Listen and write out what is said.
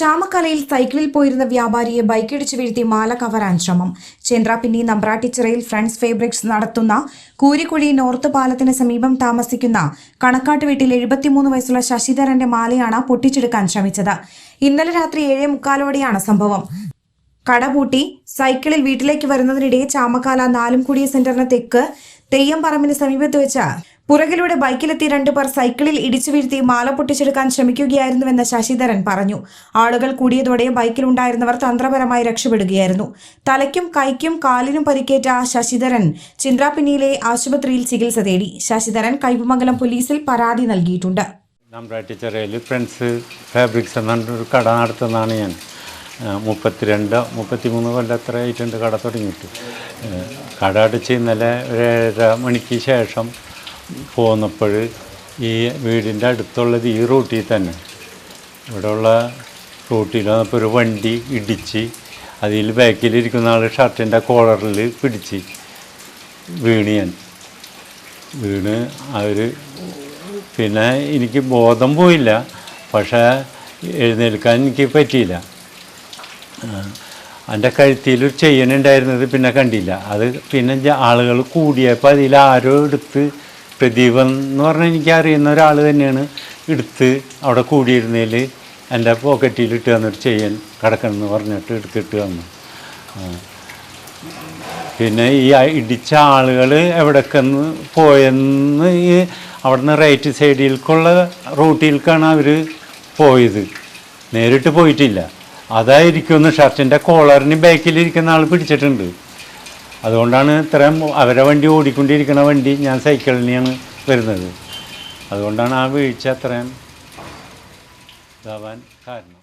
ചാമക്കലയിൽ സൈക്കിളിൽ പോയിരുന്ന വ്യാപാരിയെ ബൈക്കിടിച്ച് വീഴ്ത്തി മാല കവരാൻ ശ്രമം. ചേന്ദ്രാപിന്നി നമ്പ്രാട്ടിച്ചിറയിൽ ഫ്രണ്ട്സ് ഫേബ്രിക്സ് നടത്തുന്ന കൂരിക്കുഴി നോർത്ത് പാലത്തിന് സമീപം താമസിക്കുന്ന കണക്കാട്ട് വീട്ടിൽ എഴുപത്തിമൂന്ന് വയസ്സുള്ള ശശിധരന്റെ മാലയാണ് പൊട്ടിച്ചെടുക്കാൻ ശ്രമിച്ചത്. ഇന്നലെ രാത്രി ഏഴേ മുക്കാലോടെയാണ് സംഭവം. കടപൂട്ടി സൈക്കിളിൽ വീട്ടിലേക്ക് വരുന്നതിനിടെ ചാമക്കാല നാലുംകുടിയ സെന്ററിന് തെക്ക് തെയ്യം പറമ്പിന് സമീപത്ത് വെച്ച പുറകിലൂടെ ബൈക്കിലെത്തി രണ്ടു പേർ സൈക്കിളിൽ ഇടിച്ചു വീഴ്ത്തി മാല പൊട്ടിച്ചെടുക്കാൻ ശ്രമിക്കുകയായിരുന്നുവെന്ന് ശശിധരൻ പറഞ്ഞു. ആളുകൾ കൂടിയതോടെ ബൈക്കിലുണ്ടായിരുന്നവർ തന്ത്രപരമായി രക്ഷപ്പെടുകയായിരുന്നു. തലയ്ക്കും കൈക്കും കാലിനും പരിക്കേറ്റ ശശിധരൻ ചിന്ത്രാപിന്നിയിലെ ആശുപത്രിയിൽ ചികിത്സ തേടി. ശശിധരൻ കൈപ്പമംഗലം പോലീസിൽ പരാതി നൽകിയിട്ടുണ്ട്. നമ്പ്രാട്ടിച്ചിറയിൽ ഫ്രണ്ട്സ് ഫാബ്രിക്സ് എന്നൊരു കട നടത്തുന്നതാണ് ഞാൻ. മുപ്പത്തിരണ്ട് മുപ്പത്തിമൂന്ന് കൊല്ലം എത്ര ആയിട്ടുണ്ട്? കട തുടങ്ങിയിട്ട്. കട അടച്ച് ഇന്നലെ ഒരു ഏഴര മണിക്ക് ശേഷം പോന്നപ്പോൾ ഈ വീടിന്റെ അടുത്തുള്ളത് ഈ റൂട്ടിൽ തന്നെ. ഇവിടെയുള്ള റൂട്ടിൽ വന്നപ്പോൾ ഒരു വണ്ടി ഇടിച്ച് അതിൽ ബാക്കിലിരിക്കുന്ന ആൾ ഷർട്ടിന്റെ കോളറിൽ പിടിച്ച് വീണ് ഞാൻ. വീണ് അവർ പിന്നെ എനിക്ക് ബോധം പോയില്ല. പക്ഷേ എഴുന്നേൽക്കാൻ എനിക്ക് പറ്റിയില്ല. എന്റെ കഴുത്തിൽ ഒരു ചെയ്യണുണ്ടായിരുന്നത് പിന്നെ കണ്ടില്ല. അത് പിന്നെ ആളുകൾ കൂടിയപ്പോൾ അതിൽ ആരോ എടുത്ത് പ്രദീപൻ എന്ന് പറഞ്ഞാൽ എനിക്ക് അറിയുന്ന ഒരാൾ തന്നെയാണ് എടുത്ത് അവിടെ കൂടിയിരുന്നതിൽ എന്റെ പോക്കറ്റിൽ ഇട്ട് തന്നൊരു കിടക്കണം എന്ന് പറഞ്ഞിട്ട് എടുത്തിട്ട് വന്നു പിന്നെ ഈ ഇടിച്ച ആളുകൾ എവിടേക്കെന്ന് പോയെന്ന് ഈ അവിടുന്ന് റൈറ്റ് സൈഡിലേക്കുള്ള റൂട്ടിലേക്കാണ് അവർ പോയത്. നേരിട്ട് പോയിട്ടില്ല. അതായിരിക്കുമെന്ന് ഷർട്ടിന്റെ കോളറിന് ബാക്കിലിരിക്കുന്ന ആൾ പിടിച്ചിട്ടുണ്ട്. അതുകൊണ്ടാണ് ഇത്രയും അവരെ വണ്ടി ഓടിക്കൊണ്ടിരിക്കുന്ന വണ്ടി ഞാൻ സൈക്കിളിനെയാണ് വരുന്നത്. അതുകൊണ്ടാണ് ആ വീഴ്ച അത്രയും ഇതാവാൻ കാരണം.